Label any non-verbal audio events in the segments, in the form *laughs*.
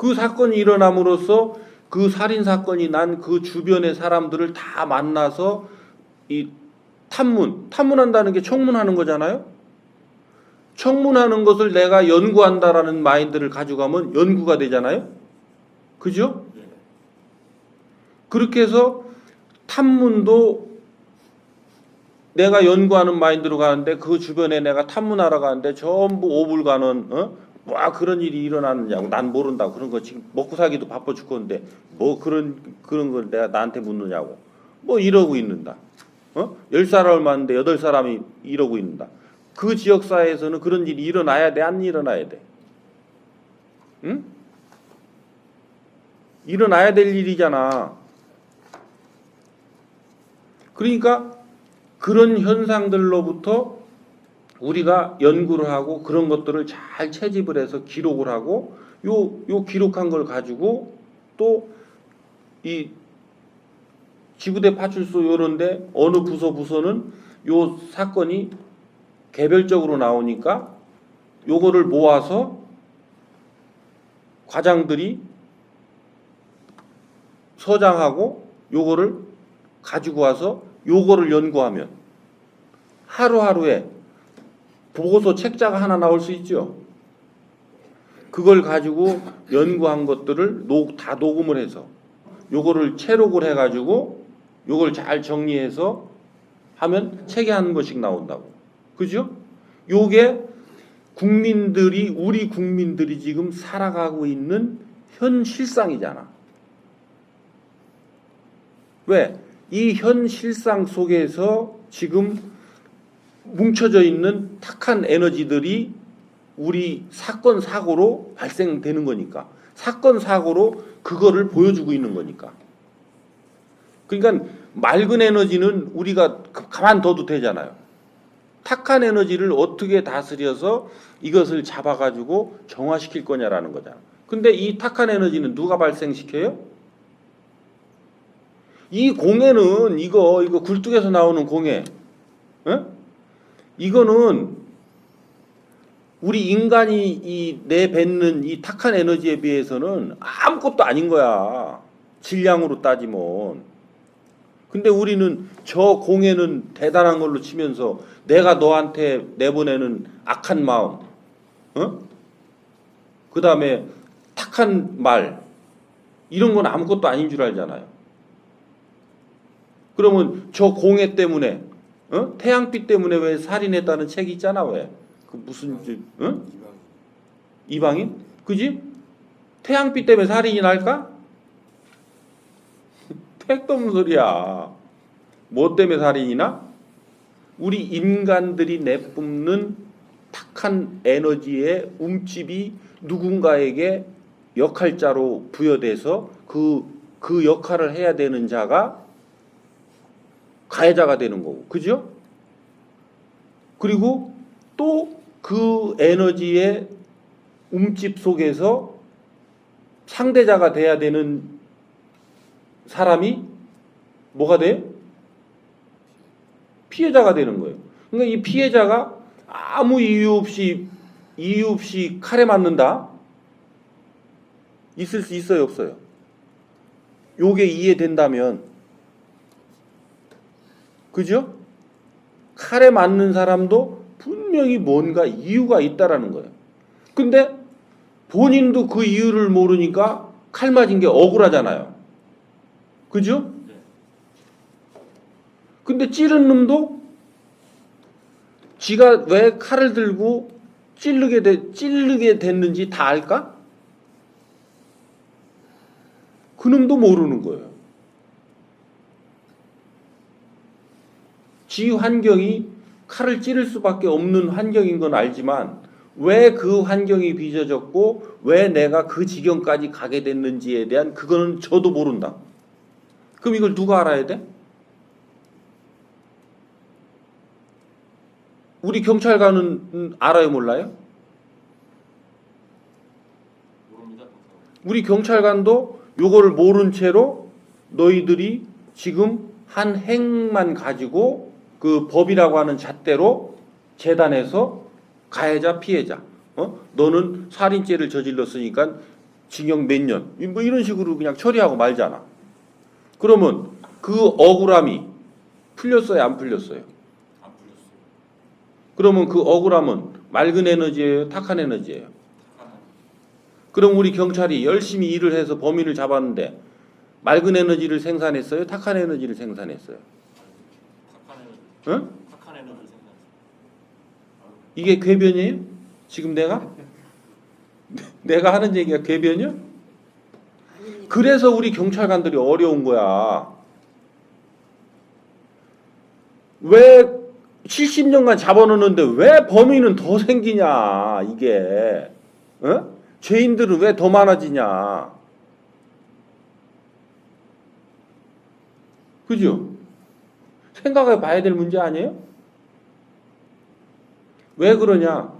그 사건이 일어남으로써 그 살인 사건이 난 그 주변의 사람들을 다 만나서 이 탐문, 탐문한다는 게 청문하는 거잖아요. 청문하는 것을 내가 연구한다라는 마인드를 가져가면 연구가 되잖아요. 그죠? 네. 그렇게 해서 탐문도 내가 연구하는 마인드로 가는데 그 주변에 내가 탐문하러 가는데 전부 오불가는 어? 와 그런 일이 일어났느냐고 난 모른다고 그런 거 지금 먹고 살기도 바빠 죽겠는데 뭐 그런 그런 걸 내가 나한테 묻느냐고 뭐 이러고 있는다. 어? 열 사람을 만는데 여덟 사람이 이러고 있는다. 그 지역 사회에서는 그런 일이 일어나야 돼, 안 일어나야 돼? 응? 일어나야 될 일이잖아. 그러니까 그런 현상들로부터 우리가 연구를 하고 그런 것들을 잘 채집을 해서 기록을 하고 요, 요 기록한 걸 가지고 또 이 지구대 파출소 요런데 어느 부서 부서는 요 사건이 개별적으로 나오니까 요거를 모아서 과장들이 서장하고 요거를 가지고 와서 요거를 연구하면 하루하루에 보고서 책자가 하나 나올 수 있죠. 그걸 가지고 연구한 것들을 녹, 다 녹음을 해서 요거를 채록을 해가지고 요걸 잘 정리해서 하면 책에 한 권씩 나온다고. 그죠? 요게 국민들이 우리 국민들이 지금 살아가고 있는 현 실상이잖아. 왜? 이 현 실상 속에서 지금 뭉쳐져 있는 탁한 에너지들이 우리 사건 사고로 발생되는 거니까. 사건 사고로 그거를 보여주고 있는 거니까. 그러니까 맑은 에너지는 우리가 가만둬도 되잖아요. 탁한 에너지를 어떻게 다스려서 이것을 잡아가지고 정화시킬 거냐라는 거잖아. 근데 이 탁한 에너지는 누가 발생시켜요? 이 공해는 이거 이거 굴뚝에서 나오는 공해. 어? 이거는 우리 인간이 이 내뱉는 이 탁한 에너지에 비해서는 아무것도 아닌 거야. 질량으로 따지면. 근데 우리는 저 공해는 대단한 걸로 치면서 내가 너한테 내보내는 악한 마음, 어? 그 다음에 탁한 말, 이런 건 아무것도 아닌 줄 알잖아요. 그러면 저 공해 때문에, 어? 태양빛 때문에 왜 살인했다는 책이 있잖아, 왜? 그 무슨, 저, 어? 이방인? 그지? 태양빛 때문에 살인이 날까? *laughs* 택도 없는 소리야. 뭐 때문에 살인이 나? 우리 인간들이 내뿜는 탁한 에너지의 움집이 누군가에게 역할자로 부여돼서 그, 그 역할을 해야 되는 자가 가해자가 되는 거고. 그죠? 그리고 또 그 에너지의 움집 속에서 상대자가 돼야 되는 사람이 뭐가 돼? 피해자가 되는 거예요. 그러니까 이 피해자가 아무 이유 없이 이유 없이 칼에 맞는다. 있을 수 있어요, 없어요? 요게 이해된다면 그죠? 칼에 맞는 사람도 분명히 뭔가 이유가 있다라는 거예요. 근데 본인도 그 이유를 모르니까 칼 맞은 게 억울하잖아요. 그죠? 네. 근데 찌른 놈도 지가 왜 칼을 들고 찌르게 되, 찌르게 됐는지 다 알까? 그 놈도 모르는 거예요. 지 환경이 칼을 찌를 수밖에 없는 환경인 건 알지만 왜 그 환경이 빚어졌고 왜 내가 그 지경까지 가게 됐는지에 대한 그거는 저도 모른다. 그럼 이걸 누가 알아야 돼? 우리 경찰관은 음, 알아요 몰라요? 모릅니다. 우리 경찰관도 요거를 모른 채로 너희들이 지금 한 행만 가지고 그 법이라고 하는 잣대로 재단해서 가해자 피해자 어 너는 살인죄를 저질렀으니까 징역 몇 년, 뭐 이런 식으로 그냥 처리하고 말잖아. 그러면 그 억울함이 풀렸어요, 안 풀렸어요? 안 풀렸어요. 그러면 그 억울함은 맑은 에너지예요, 탁한 에너지예요. 그럼 우리 경찰이 열심히 일을 해서 범인을 잡았는데 맑은 에너지를 생산했어요, 탁한 에너지를 생산했어요. 이게 궤변이에요? 지금 내가? *laughs* 내가 하는 얘기가 궤변이야? 그래서 우리 경찰관들이 어려운 거야. 왜 70년간 잡아놓는데 왜 범인은 더 생기냐, 이게. 어? 죄인들은 왜 더 많아지냐. 그죠? 생각해 봐야 될 문제 아니에요? 왜 그러냐?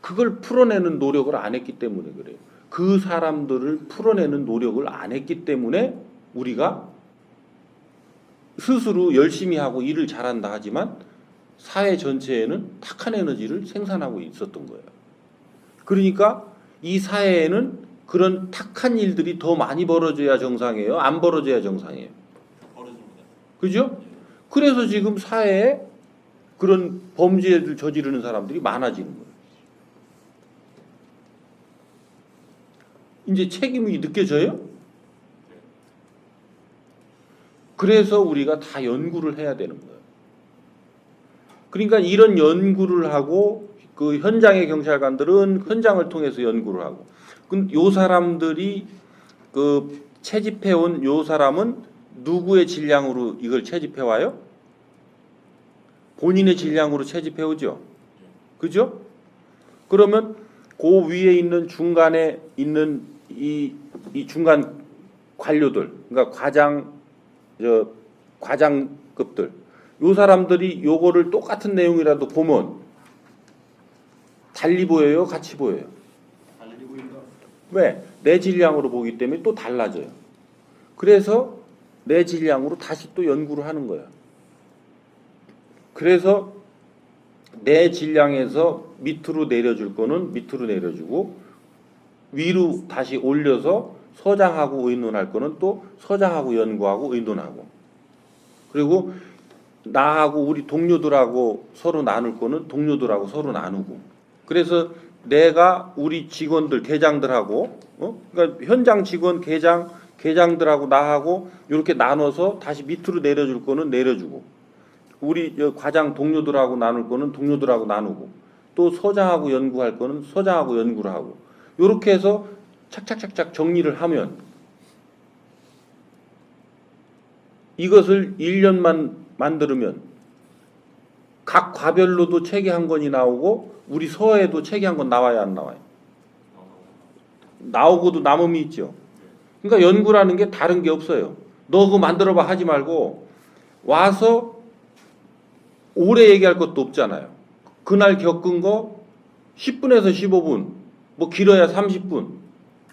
그걸 풀어내는 노력을 안 했기 때문에 그래요. 그 사람들을 풀어내는 노력을 안 했기 때문에 우리가 스스로 열심히 하고 일을 잘한다 하지만 사회 전체에는 탁한 에너지를 생산하고 있었던 거예요. 그러니까 이 사회에는 그런 탁한 일들이 더 많이 벌어져야 정상이에요. 안 벌어져야 정상이에요. 벌어집니다. 그죠? 그래서 지금 사회에 그런 범죄를 저지르는 사람들이 많아지는 거예요. 이제 책임이 느껴져요? 그래서 우리가 다 연구를 해야 되는 거예요. 그러니까 이런 연구를 하고 그 현장의 경찰관들은 현장을 통해서 연구를 하고 근데 요 사람들이 그 채집해 온 요 사람은 누구의 질량으로 이걸 채집해 와요? 본인의 질량으로 채집해 오죠. 그죠? 그러면 그 위에 있는 중간에 있는 이, 이 중간 관료들, 그러니까 과장, 저 과장급들, 요 사람들이 요거를 똑같은 내용이라도 보면 달리 보여요, 같이 보여요. 달리 보인다. 왜? 내 질량으로 보기 때문에 또 달라져요. 그래서 내 질량으로 다시 또 연구를 하는 거예요. 그래서 내 질량에서 밑으로 내려줄 거는 밑으로 내려주고 위로 다시 올려서 서장하고 의논할 거는 또 서장하고 연구하고 의논하고 그리고 나하고 우리 동료들하고 서로 나눌 거는 동료들하고 서로 나누고 그래서 내가 우리 직원들 계장들하고 어? 그러니까 현장 직원 계장 계장들하고 나하고 이렇게 나눠서 다시 밑으로 내려줄 거는 내려주고 우리 저 과장 동료들하고 나눌 거는 동료들하고 나누고 또 서장하고 연구할 거는 서장하고 연구를 하고 이렇게 해서 착착착착 정리를 하면 이것을 1년만 만들면 각 과별로도 책이 한 권이 나오고 우리 서에도 책이 한권 나와야 안 나와요. 나오고도 남음이 있죠. 그러니까 연구라는 게 다른 게 없어요. 너 그거 만들어봐 하지 말고 와서 오래 얘기할 것도 없잖아요. 그날 겪은 거 10분에서 15분, 뭐 길어야 30분,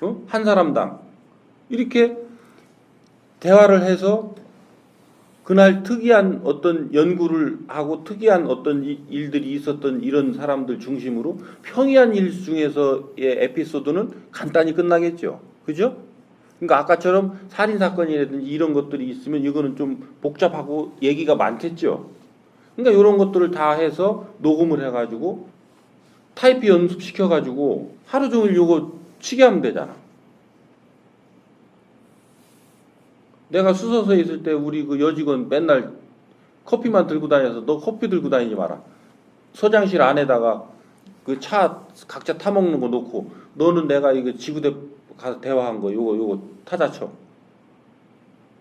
어? 한 사람당 이렇게 대화를 해서 그날 특이한 어떤 연구를 하고 특이한 어떤 이- 일들이 있었던 이런 사람들 중심으로 평이한 일 중에서의 에피소드는 간단히 끝나겠죠. 그죠? 그러니까 아까처럼 살인 사건이라든지 이런 것들이 있으면 이거는 좀 복잡하고 얘기가 많겠죠. 그러니까 이런 것들을 다 해서 녹음을 해가지고 타이프 연습시켜가지고 하루 종일 요거 치게 하면 되잖아. 내가 수서서에 있을 때 우리 그 여직원 맨날 커피만 들고 다녀서 너 커피 들고 다니지 마라. 서장실 안에다가 그 차 각자 타 먹는 거 놓고 너는 내가 이거 지구대 가서 대화한 거 요거 요거 타자 쳐.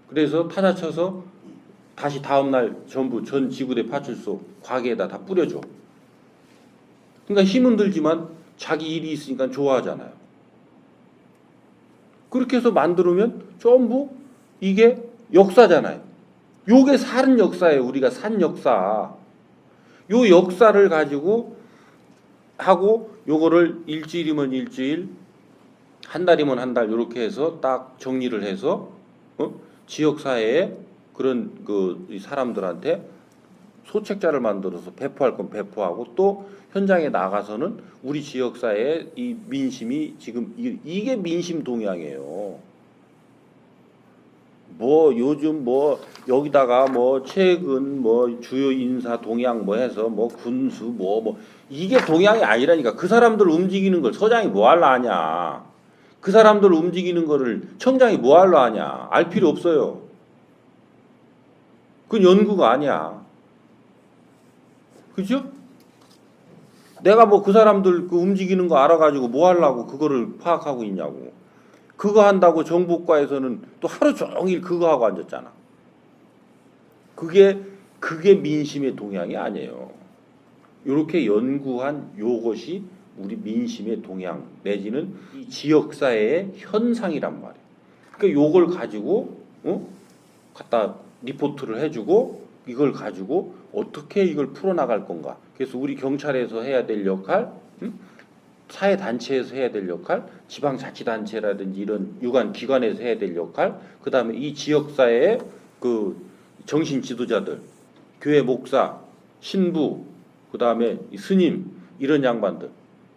그래서 타자 쳐서 다시 다음 날 전부 전 지구대 파출소 과기에다 다 뿌려줘. 그러니까 힘은 들지만 자기 일이 있으니까 좋아하잖아요. 그렇게 해서 만들면 전부 이게 역사잖아요. 요게 산 역사예요. 우리가 산 역사. 요 역사를 가지고 하고 요거를 일주일이면 일주일, 한 달이면 한 달 이렇게 해서 딱 정리를 해서 어? 지역 사회에 그런 그이 사람들한테 소책자를 만들어서 배포할 건 배포하고 또 현장에 나가서는 우리 지역 사회의 이 민심이 지금 이- 이게 민심 동향이에요. 뭐 요즘 뭐 여기다가 뭐 최근 뭐 주요 인사 동향 뭐 해서 뭐 군수 뭐뭐 이게 동향이 아니라니까 그 사람들 움직이는 걸 서장이 뭐 할라 하냐 그 사람들 움직이는 거를 청장이 뭐 할라 하냐 알 필요 없어요 그건 연구가 아니야 그죠? 내가 뭐 그 사람들 그 움직이는 거 알아가지고 뭐 하려고 그거를 파악하고 있냐고 그거 한다고 정보과에서는 또 하루 종일 그거 하고 앉았잖아. 그게 그게 민심의 동향이 아니에요. 이렇게 연구한 요것이 우리 민심의 동향 내지는 이 지역 사회의 현상이란 말이에요. 그러니까 요걸 가지고 어? 갖다 리포트를 해주고 이걸 가지고 어떻게 이걸 풀어나갈 건가. 그래서 우리 경찰에서 해야 될 역할, 응? 사회 단체에서 해야 될 역할, 지방 자치 단체라든지 이런 유관 기관에서 해야 될 역할, 그 다음에 이 지역 사회의 그 정신 지도자들, 교회 목사, 신부, 그 다음에 스님 이런 양반들,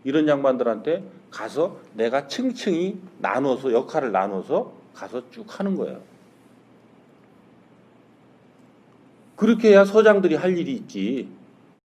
이런 양반들한테 가서 내가 층층이 나눠서 역할을 나눠서 가서 쭉 하는 거예요. 그렇게 해야 서장들이 할 일이 있지.